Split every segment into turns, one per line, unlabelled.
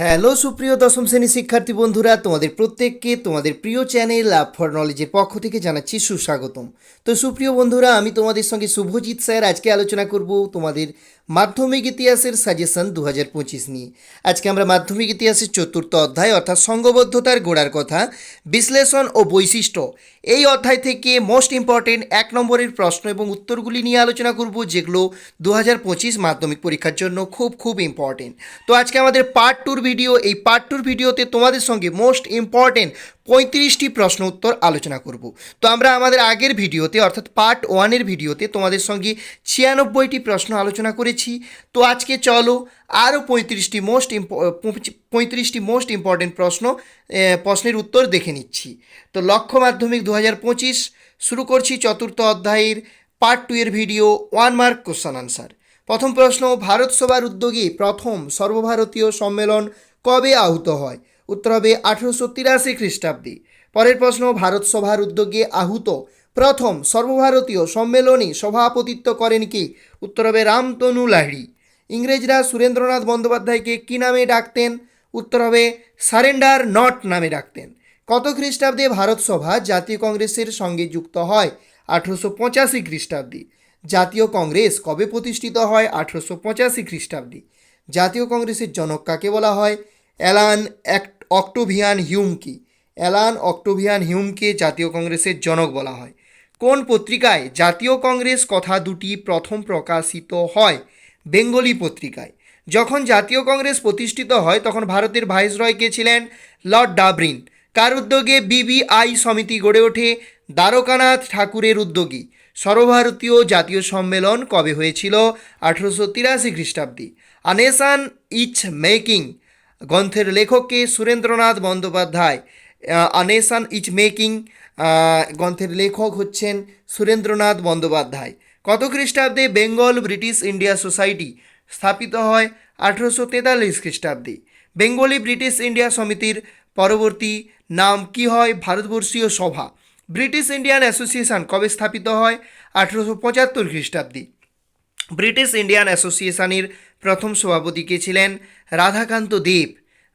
Hello সুপ্রিয় দশম শ্রেণির শিক্ষার্থী বন্ধুরা, তোমাদের প্রত্যেককে তোমাদের প্রিয় চ্যানেল লাভ ফর নলেজের পক্ষ থেকে জানাচ্ছি সুস্বাগতম। তো সুপ্রিয় বন্ধুরা, আমি তোমাদের সঙ্গে শুভজিৎ স্যার আজকে আলোচনা করব তোমাদের মাধ্যমিক ইতিহাসের সাজেশন দু হাজার পঁচিশ নিয়ে। আজকে আমরা মাধ্যমিক ইতিহাসের চতুর্থ অধ্যায় অর্থাৎ সংঘবদ্ধতার গোড়ার কথা, বিশ্লেষণ ও বৈশিষ্ট্য এই অধ্যায় থেকে মোস্ট ইম্পর্টেন্ট এক নম্বরের প্রশ্ন এবং উত্তরগুলি নিয়ে আলোচনা করব, যেগুলো দু হাজার পঁচিশ মাধ্যমিক পরীক্ষার জন্য খুব খুব ইম্পর্টেন্ট তো আজকে আমাদের পার্ট টুর ভিডিও এই পার্ট টুর ভিডিওতে তোমাদের সঙ্গে মোস্ট ইম্পর্টেন্ট পঁয়ত্রিশটি প্রশ্ন উত্তর আলোচনা করব। তো আমরা আমাদের আগের ভিডিওতে অর্থাৎ পার্ট ওয়ানের ভিডিওতে তোমাদের সঙ্গে ছিয়ানব্বইটি প্রশ্ন আলোচনা করেছি। তো আজকে চলো আরও পঁয়ত্রিশটি মোস্ট পঁয়ত্রিশটি মোস্ট ইম্পর্টেন্ট প্রশ্ন প্রশ্নের উত্তর দেখে নিচ্ছি। তো লক্ষ্য মাধ্যমিক দু হাজার পঁচিশ, শুরু করছি চতুর্থ অধ্যায়ের পার্ট টু এর video one mark question answer প্রথম প্রশ্ন, ভারত সভার উদ্যোগে প্রথম সর্বভারতীয় সম্মেলন কবে আহুত হয়? উত্তর হবে আঠেরোশো তিরাশি খ্রিস্টাব্দে। পরের প্রশ্ন, ভারত সভার উদ্যোগে আহুত প্রথম সর্বভারতীয় সম্মেলনে সভাপতিত্ব করেন কি? উত্তর হবে রামতনু লাহিড়ী। ইংরেজরা সুরেন্দ্রনাথ বন্দ্যোপাধ্যায়কে কী নামে ডাকতেন? উত্তর হবে সারেন্ডার নট নামে ডাকতেন। কত খ্রিস্টাব্দে ভারত সভা জাতীয় কংগ্রেসের সঙ্গে যুক্ত হয়? আঠেরোশো পঁচাশি খ্রিস্টাব্দে। জাতীয় কংগ্রেস কবে প্রতিষ্ঠিত হয়? আঠেরোশো পঁচাশি খ্রিস্টাব্দে। জাতীয় কংগ্রেসের জনক কাকে বলা হয়? অ্যালান অক্টোভিয়ান হিউমকে। অ্যালান অক্টোভিয়ান হিউমকে জাতীয় কংগ্রেসের জনক বলা হয়। কোন পত্রিকায় জাতীয় কংগ্রেস কথা দুটি প্রথম প্রকাশিত হয়? বেঙ্গলি পত্রিকায়। যখন জাতীয় কংগ্রেস প্রতিষ্ঠিত হয়, তখন ভারতের ভাইসরয় কে ছিলেন? লর্ড ডাবরিন। কার উদ্যোগে বিবিআই সমিতি গড়ে ওঠে? দ্বারকানাথ ঠাকুরের উদ্যোগী। সর্বভারতীয় জাতীয় সম্মেলন কবে হয়েছিল? আঠেরোশো তিরাশি খ্রিস্টাব্দে। আনেসান ইচ মেকিং, গ্রন্থের লেখককে Surendranath Bandyopadhyay. A nation each making গ্রন্থের লেখক হচ্ছেন সুরেন্দ্রনাথ বন্দ্যোপাধ্যায়। কত খ্রিস্টাব্দে বেঙ্গল ব্রিটিশ ইন্ডিয়া সোসাইটি স্থাপিত হয়? আঠেরোশো তেতাল্লিশ খ্রিস্টাব্দে। বেঙ্গলি ব্রিটিশ ইন্ডিয়া সমিতির পরবর্তী নাম কি হয়? ভারতবর্ষীয় সভা। ব্রিটিশ ইন্ডিয়ান অ্যাসোসিয়েশন কবে স্থাপিত হয়? আঠেরোশো পঁচাত্তর খ্রিস্টাব্দে। ব্রিটিশ ইন্ডিয়ান অ্যাসোসিয়েশনের প্রথম সভাপতি কে ছিলেন? রাধাকান্ত দেব।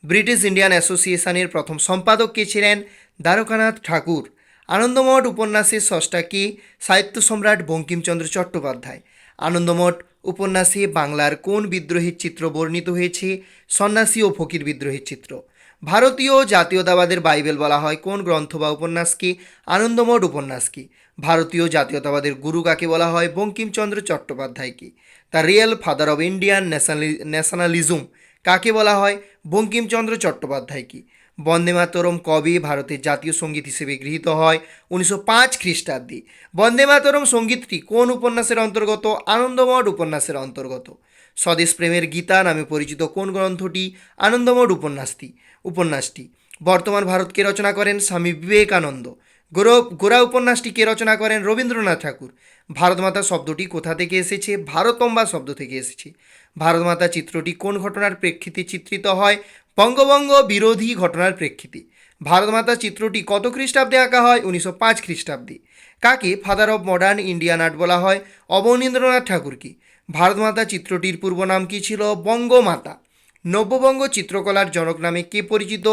ব্রিটিশ ইন্ডিয়ান অ্যাসোসিয়েশনের প্রথম সম্পাদক কে ছিলেন? দ্বারকানাথ ঠাকুর। আনন্দমঠ উপন্যাসের স্রষ্টা কি? সাহিত্য সম্রাট বঙ্কিমচন্দ্র চট্টোপাধ্যায়। আনন্দমঠ উপন্যাসে বাংলার কোন বিদ্রোহের চিত্র বর্ণিত হয়েছে? সন্ন্যাসী ও ফকির বিদ্রোহের চিত্র। ভারতীয় জাতীয়তাবাদের বাইবেল বলা হয় কোন গ্রন্থ বা উপন্যাসকে আনন্দমঠ উপন্যাস উপন্যাসকে ভারতীয় জাতীয়তাবাদের গুরু কাকে বলা হয়? Bankimchandra Chattopadhyay চট্টোপাধ্যায়কে the real father of Indian nationally, nationalism কাকে বলা হয়? বঙ্কিমচন্দ্র চট্টোপাধ্যায়কে বন্দে মাতরম কবে ভারতের জাতীয় সংগীত হিসেবে গৃহীত হয় উনিশশো পাঁচ খ্রিস্টাব্দে। বন্দে মাতরম সঙ্গীতটি কোন উপন্যাসের অন্তর্গত? আনন্দমঠ উপন্যাসের অন্তর্গত। স্বদেশ প্রেমের গীতা নামে পরিচিত কোন গ্রন্থটি? আনন্দমঠ উপন্যাসটি। উপন্যাসটি। বর্তমান ভারতকে রচনা করেন স্বামী বিবেকানন্দ। গৌরব গোরা উপন্যাসটি কে রচনা করেন রবীন্দ্রনাথ ঠাকুর। ভারতমাতা শব্দটি কোথা থেকে এসেছে? ভারতম্বা শব্দ থেকে এসেছে। ভারতমাতা চিত্রটি কোন ঘটনার প্রেক্ষিতে চিত্রিত হয়? বঙ্গবঙ্গ বিরোধী ঘটনার প্রেক্ষিতে। ভারতমাতা চিত্রটি কত খ্রিস্টাব্দে আঁকা হয়? উনিশশো পাঁচ খ্রিস্টাব্দে। কাকে father of modern Indian art বলা হয়? অবনীন্দ্রনাথ ঠাকুরকে। ভারতমাতা চিত্রটির পূর্ব নাম কী ছিল? বঙ্গমাতা। নব্যবঙ্গ চিত্রকলার জনক নামে কে পরিচিত?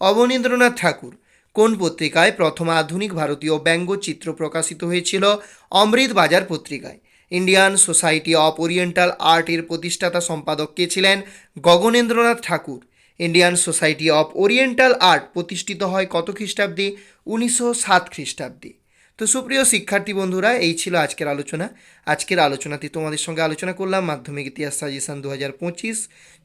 অবনীন্দ্রনাথ ঠাকুর। কোন পত্রিকায় প্রথম আধুনিক ভারতীয় ব্যঙ্গচিত্র প্রকাশিত হয়েছিল? অমৃত বাজার পত্রিকায়। ইন্ডিয়ান সোসাইটি অফ ওরিয়েন্টাল আর্টের প্রতিষ্ঠাতা সম্পাদক কে ছিলেন? Gaganendranath Tagore. Indian society of oriental art প্রতিষ্ঠিত হয় কত খ্রিস্টাব্দে? উনিশশো সাত খ্রিস্টাব্দে। তো সুপ্রিয় শিক্ষার্থী বন্ধুরা, এই ছিল আজকের আলোচনা। আজকের আলোচনাতে তোমাদের সঙ্গে আলোচনা করলাম মাধ্যমিক ইতিহাস সাজেশন দু হাজার পঁচিশ,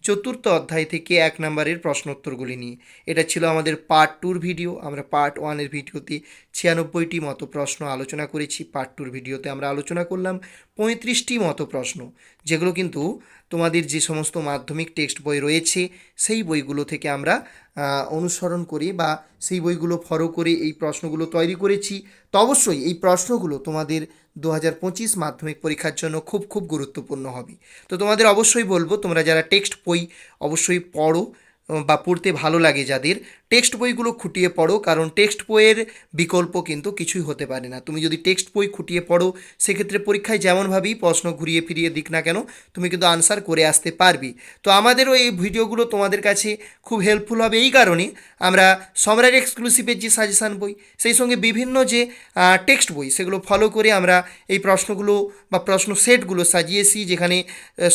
চতুর্থ অধ্যায় থেকে এক নম্বরের প্রশ্নোত্তরগুলি নিয়ে। এটা ছিল আমাদের পার্ট টুর ভিডিও আমরা পার্ট ওয়ানের ভিডিওতে ছিয়ানব্বইটি মতো প্রশ্ন আলোচনা করেছি। পার্ট টুর ভিডিওতে আমরা আলোচনা করলাম পঁয়ত্রিশটি মতো প্রশ্ন, যেগুলো কিন্তু তোমাদের যে সমস্ত মাধ্যমিক টেক্সট বই রয়েছে, সেই বইগুলো থেকে আমরা অনুসরণ করে বা সেই বইগুলো ফলো করে এই প্রশ্নগুলো তৈরি করেছি। তো অবশ্যই এই প্রশ্নগুলো তোমাদের দু হাজার পঁচিশ মাধ্যমিক পরীক্ষার জন্য খুব খুব গুরুত্বপূর্ণ হবে। তো তোমাদের অবশ্যই বলব, তোমরা যারা টেক্সট বই অবশ্যই পড়ো বা পড়তে ভালো লাগে যাদের, টেক্সট বইগুলো খুঁটিয়ে পড়ো, কারণ টেক্সট বইয়ের বিকল্প কিন্তু কিছুই হতে পারে না। তুমি যদি টেক্সট বই খুঁটিয়ে পড়ো, সেক্ষেত্রে পরীক্ষায় যেমনভাবেই প্রশ্ন ঘুরিয়ে ফিরিয়ে দিক না কেন, তুমি কিন্তু আনসার করে আসতে পারবি। তো আমাদেরও এই ভিডিওগুলো তোমাদের কাছে খুব হেল্পফুল হবে এই কারণে আমরা সম্রাট এক্সক্লুসিভের যে সাজেশান বই, সেই সঙ্গে বিভিন্ন যে টেক্সট বই, সেগুলো ফলো করে আমরা এই প্রশ্নগুলো বা প্রশ্ন সেটগুলো সাজিয়েছি, যেখানে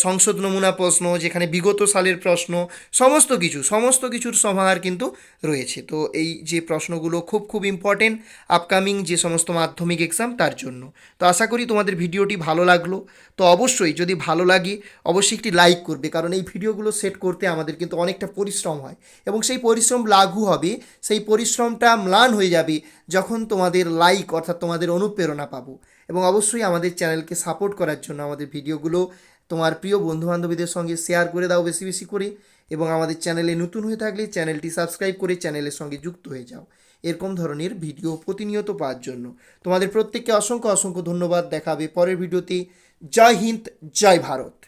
সংসদ নমুনা প্রশ্ন, যেখানে বিগত সালের প্রশ্ন, সমস্ত কিছু। সমস্ত কিছুর সমাহার কিন্তু রয়েছে। তো এই যে প্রশ্নগুলো খুব খুব ইম্পর্টেন্ট আপকামিং যে সমস্ত মাধ্যমিক এক্সাম তার জন্য। তো আশা করি তোমাদের ভিডিওটি ভালো লাগল। তো অবশ্যই যদি ভালো লাগে, অবশ্যই একটি লাইক করবে। কারণ এই ভিডিওগুলো সেট করতে আমাদের কিন্তু অনেকটা পরিশ্রম হয়। এবং সেই পরিশ্রম লাঘু হবে, সেই পরিশ্রমটা ম্লান হয়ে যাবে যখন তোমাদের লাইক অর্থাৎ তোমাদের অনুপ্রেরণা পাবো। এবং অবশ্যই আমাদের চ্যানেলকে সাপোর্ট করার জন্য আমাদের ভিডিওগুলো তোমার প্রিয় বন্ধুবান্ধবীদের সঙ্গে শেয়ার করে দাও বেশি বেশি করে। এবং আমাদের চ্যানেলে নতুন হয়ে থাকলে চ্যানেলটি সাবস্ক্রাইব করে চ্যানেলের সঙ্গে যুক্ত হয়ে যাও। এরকম ধরনের ভিডিও প্রতিনিয়ত পাওয়ার জন্য। তোমাদের প্রত্যেককে অসংখ্য অসংখ্য ধন্যবাদ। দেখাবে পরের ভিডিওতে। জয় হিন্দ, জয় ভারত।